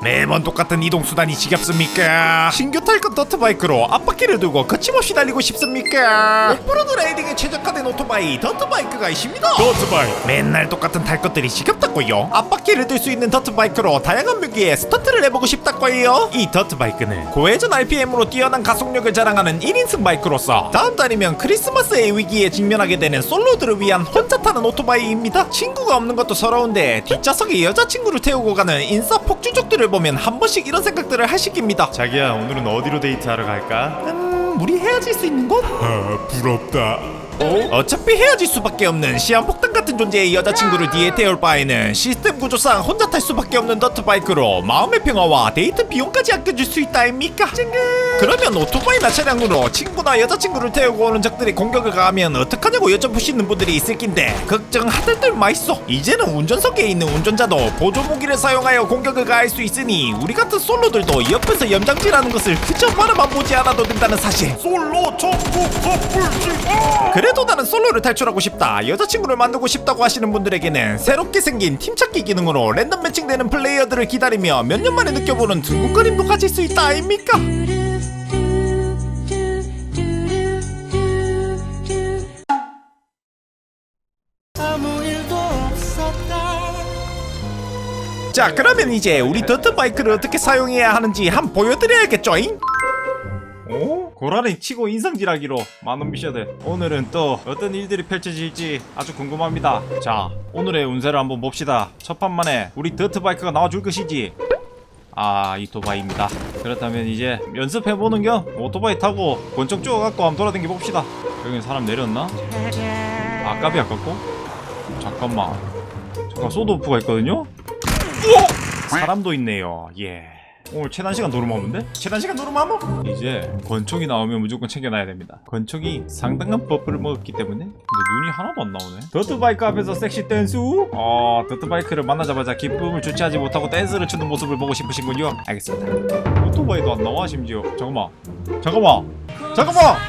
매번 똑같은 이동 수단이 지겹습니까? 신규 탈것 더트바이크로 앞바퀴를 두고 거침없이 달리고 싶습니까? 오프로드 라이딩에 최적화된 오토바이 더트바이크가 있습니다. 더트바이크 맨날 똑같은 탈 것들이 지겹다고요. 앞바퀴를 들 수 있는 더트바이크로 다양한 묘기에 스턴트를 해보고 싶다고요. 이 더트바이크는 고회전 RPM으로 뛰어난 가속력을 자랑하는 1인승 바이크로서 다음 달이면 크리스마스의 위기에 직면하게 되는 솔로들을 위한 혼자 타는 오토바이입니다. 친구가 없는 것도 서러운데 뒷좌석에 여자친구를 태우고 가는 인싸 폭주족들을 보면 한 번씩 이런 생각들을 하시깁니다. 자기야 오늘은 어디로 데이트하러 갈까? 음, 우리 헤어질 수 있는 곳? 아 부럽다 어? 차피 헤어질 수밖에 없는 시한폭탄 같은 존재의 여자친구를 뒤에 태울 바에는 시스템 구조상 혼자 탈 수밖에 없는 더트바이크로 마음의 평화와 데이트 비용까지 아껴줄 수 있다 아닙니까? 그러면 오토바이나 차량으로 친구나 여자친구를 태우고 오는 적들이 공격을 가하면 어떡하냐고 여쭤보시는 분들이 있을 낀데 걱정하들들 마있어 이제는 운전석에 있는 운전자도 보조무기를 사용하여 공격을 가할 수 있으니 우리 같은 솔로들도 옆에서 염장질하는 것을 그저 바라만 보지 않아도 된다는 사실 솔로 천국 커플십 그래도 나는 솔로를 탈출하고 싶다 여자친구를 만들고 싶다고 하시는 분들에게는 새롭게 생긴 팀 찾기 기능으로 랜덤 매칭되는 플레이어들을 기다리며 몇 년 만에 느껴보는 두근거림도 가질 수 있다 아닙니까? 자 그러면 이제 우리 더트 바이크를 어떻게 사용해야 하는지 한번 보여드려야겠죠잉? 오? 고라니 치고 인성질하기로 많은 미션들. 오늘은 또 어떤 일들이 펼쳐질지 아주 궁금합니다. 자 오늘의 운세를 한번 봅시다. 첫 판만에 우리 더트바이크가 나와줄 것이지. 아 이토바이입니다. 그렇다면 이제 연습해보는 겸 오토바이 타고 권총 쪼가갖고 한번 돌아다니 봅시다. 여기 사람 내렸나? 아깝이 아깝고? 잠깐만. 잠깐 소드오프가 있거든요? 오! 사람도 있네요. 예 오늘 최단 시간 노름하면데? 최단 시간 노름하면? 이제 권총이 나오면 무조건 챙겨놔야 됩니다 권총이 상당한 버프를 먹었기 때문에 근데 눈이 하나도 안 나오네 더트바이크 앞에서 섹시 댄스? 어 더트바이크를 만나자마자 기쁨을 주체하지 못하고 댄스를 추는 모습을 보고 싶으신군요 알겠습니다 오토바이도 안 나와 심지어 잠깐만 잠깐만 잠깐만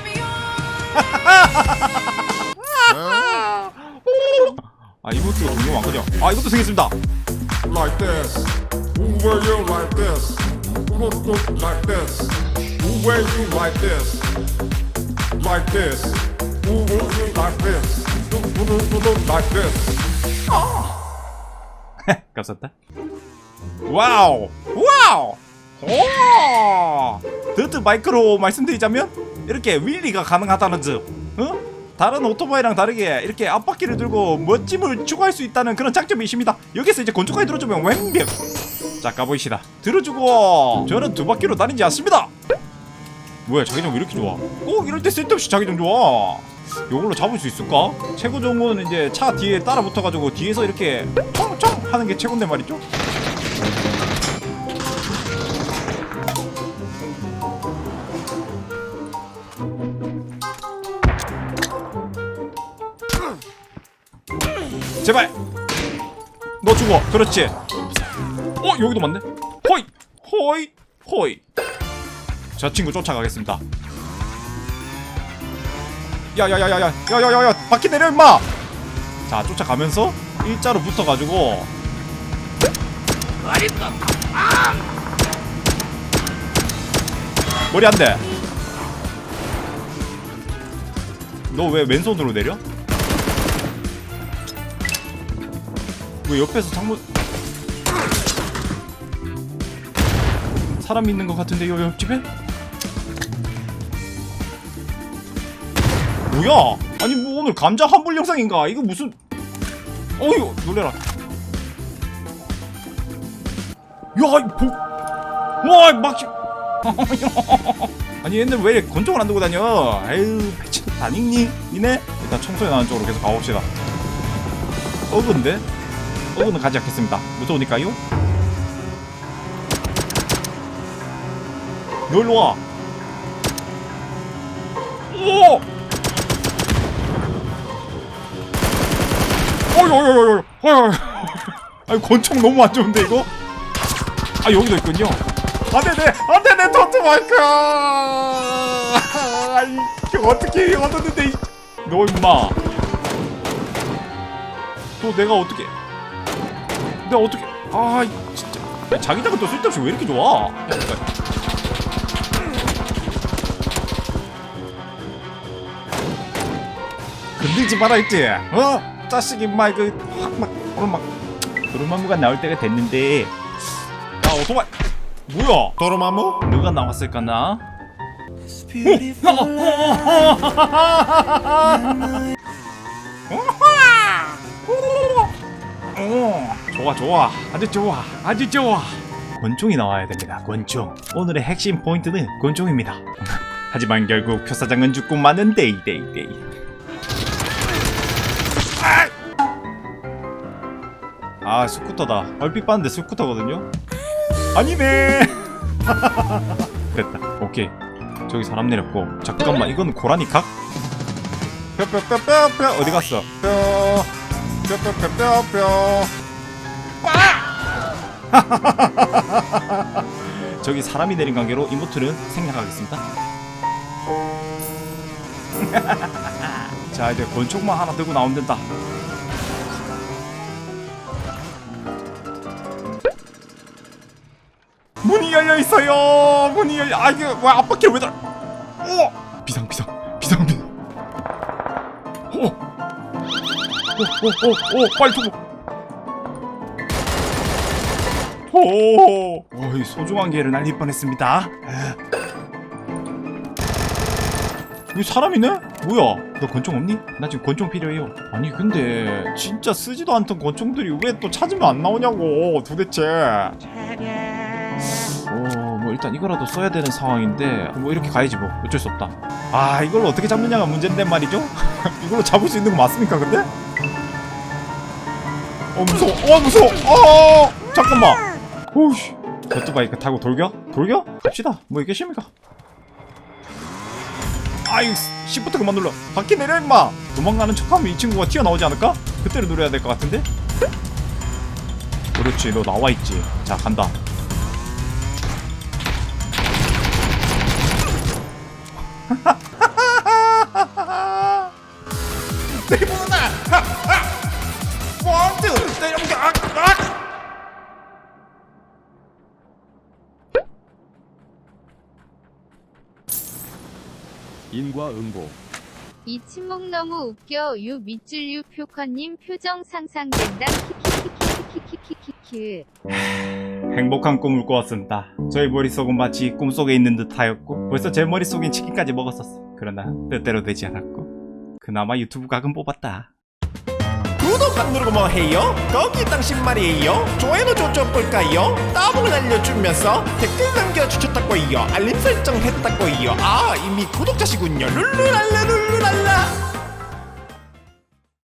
아 이것도 종류 많거든요 아 이것도 생겼습니다 like this. Move you like this. Look, look like this. Move where you like this. Like this. Move where you like this. Look, look, look, look like this. 감사합니다. 와우! 와우! 오! 드트 바이크로 말씀드리자면 이렇게 윌리가 가능하다는 점. 어? 다른 오토바이랑 다르게 이렇게 앞바퀴를 들고 멋짐을 추구할 수 있다는 그런 장점이 있습니다. 여기서 이제 건조까지 들어주면 완벽. 자 가보이시다. 들어주고 저는 두 바퀴로 다니지 않습니다. 뭐야 자기장 왜 이렇게 좋아? 꼭 이럴 때 쓸데없이 자기장 좋아. 요걸로 잡을 수 있을까? 최고 정보는 이제 차 뒤에 따라 붙어가지고 뒤에서 이렇게 총총 하는 게 최고인데 말이죠. 제발 너 죽어 그렇지 어 여기도 맞네. 호이! 호이! 호이! 저 친구 쫓아가겠습니다. 야야야야야 야야야야 바퀴 내려 임마! 자 쫓아가면서 일자로 붙어가지고. 머리 안돼. 너 왜 왼손으로 내려? 왜 옆에서 창문 사람 있는 것 같은데요 옆집에? 뭐야? 아니 뭐 오늘 감자 환불 영상인가? 이거 무슨 어휴 놀래라 야이 보... 와 막시 아니 얘들 왜 이렇게 권총을 안 들고 다녀 에휴 패치 안 읽니? 니네? 일단 청소년 나는 쪽으로 계속 가봅시다 어근데? 어근은 가지 않겠습니다 무서우니까요 너 일로 와. 오! 어이 어이 어이 어이 어이 아니 권총 너무 안 좋은데 이거? 아 여기도 있군요. 안돼 내 안돼 내 토트바이크! 아이 이거 어떻게 얻었는데 이- 너 임마. 또 내가 어떻게? 내가 어떻게? 아 진짜. 야, 자기장은 또 쓸데없이 왜 이렇게 좋아? 건들지 마라 했지? 어? 자식이 막 이거 확막 오늘 막. 도루마무가 나올 때가 됐는데. 아 오토바이. 뭐야? 도로마무? 누가 나왔을까나? 어, 좋아 좋아. 아주 좋아. 아주 좋아. 권총이 나와야 됩니다 권총. 오늘의 핵심 포인트는 권총입니다. 하지만 결국 표사장은 죽고 마는 데이 데이 데이 아! 아 스쿠터다. 얼핏 봤는데 스쿠터거든요? 아니네. 됐다. 오케이. 저기 사람 내렸고. 잠깐만 이건 고라니 각? 뼈뼈뼈뼈뼈 어디 갔어? 뼈 뼈뼈뼈뼈뼈 저기 사람이 내린 관계로 이모트는 생략하겠습니다. 자 이제 권총만 하나 들고 나오면 된다 문이 열려 있어요. 문이 열려. 아 이게 왜 앞바퀴를 왜 달? 오 비상 비상 비상 비상. 오. 오오오오 빨리 좀. 오. 어이 소중한 개를 날릴 뻔했습니다. 여기 사람이네? 뭐야? 너 권총 없니? 나 지금 권총 필요해요. 아니 근데 진짜 쓰지도 않던 권총들이 왜 또 찾으면 안 나오냐고 도대체. 어, 뭐 일단 이거라도 써야 되는 상황인데 뭐 이렇게 가야지 뭐 어쩔 수 없다. 아 이걸 어떻게 잡느냐가 문제인데 말이죠? 이걸로 잡을 수 있는 거 맞습니까 근데? 어 무서워, 어 무서워, 어 잠깐만. 오우씨, 오토바이크 타고 돌겨? 돌겨? 갑시다. 뭐 이게 쉽니까? 아유, 시프트 그만 눌러. 바퀴 내려 임마. 도망가는 척하면 이 친구가 튀어나오지 않을까? 그때를 누려야 될 것 같은데? 그렇지, 너 나와 있지. 자 간다. 아. 인과 응보 이 침묵 너무 웃겨 유 밑줄 유 표커님 표정 상상된다 키키 키키키키키키키 행복한 꿈을 꾸었습니다. 저의 머릿속은 마치 꿈속에 있는 듯하였고 벌써 제 머릿속엔 치킨까지 먹었었어 그러나 뜻대로 되지 않았고 그나마 유튜브 각은 뽑았다. 구독 안 누르고 뭐 해요? 거기 당신 말이에요? 좋아요는 좀좀 볼까요? 따봉을 알려주면서 댓글 남겨주셨다고요. 알림 설정 했다고요. 아 이미 구독자시군요. 룰루랄라 룰루